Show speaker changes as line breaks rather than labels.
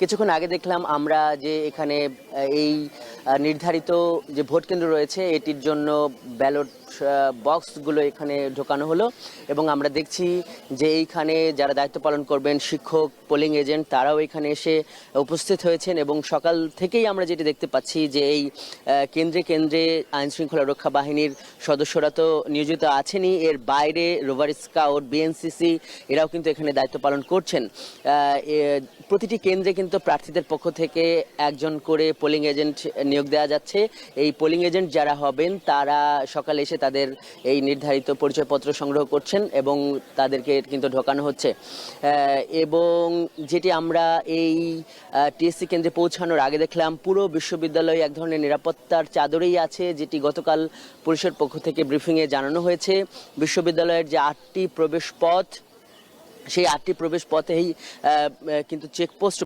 কিছুক্ষণ আগে দেখলাম আমরা যে এখানে এই নির্ধারিত যে ভোট কেন্দ্র রয়েছে, এটির জন্য ব্যালট বক্সগুলো এখানে ঢোকানো হলো এবং আমরা দেখছি যে এইখানে যারা দায়িত্ব পালন করবেন, শিক্ষক পোলিং এজেন্ট তারাও এখানে এসে উপস্থিত হয়েছেন এবং সকাল থেকেই আমরা যেটি দেখতে পাচ্ছি যে এই কেন্দ্রে কেন্দ্রে আইনশৃঙ্খলা রক্ষা বাহিনীর সদস্যরা তো নিয়োজিত আছেনই। এর বাইরে রোভার স্কাউট, বিএনসিসি, এরাও কিন্তু এখানে দায়িত্ব পালন করছেন। প্রতিটি কেন্দ্রে কিন্তু প্রার্থীদের পক্ষ থেকে একজন করে পোলিং এজেন্ট নিয়োগ দেওয়া যাচ্ছে। এই পোলিং এজেন্ট যারা হবেন, তারা সকালে এসে তাদের এই নির্ধারিত পরিচয়পত্র সংগ্রহ করছেন এবং তাদেরকে কিন্তু ঢোকানো হচ্ছে। এবং যেটি আমরা এই টিএসসি কেন্দ্রে পৌঁছানোর আগে দেখলাম, পুরো বিশ্ববিদ্যালয়ে এক ধরনের নিরাপত্তার চাদরেই আছে, যেটি গতকাল পুলিশের পক্ষ থেকে ব্রিফিংয়ে জানানো হয়েছে। বিশ্ববিদ্যালয়ের যে আটটি প্রবেশ পথ, সেই আটটি প্রবেশ পথেই কিন্তু চেকপোস্ট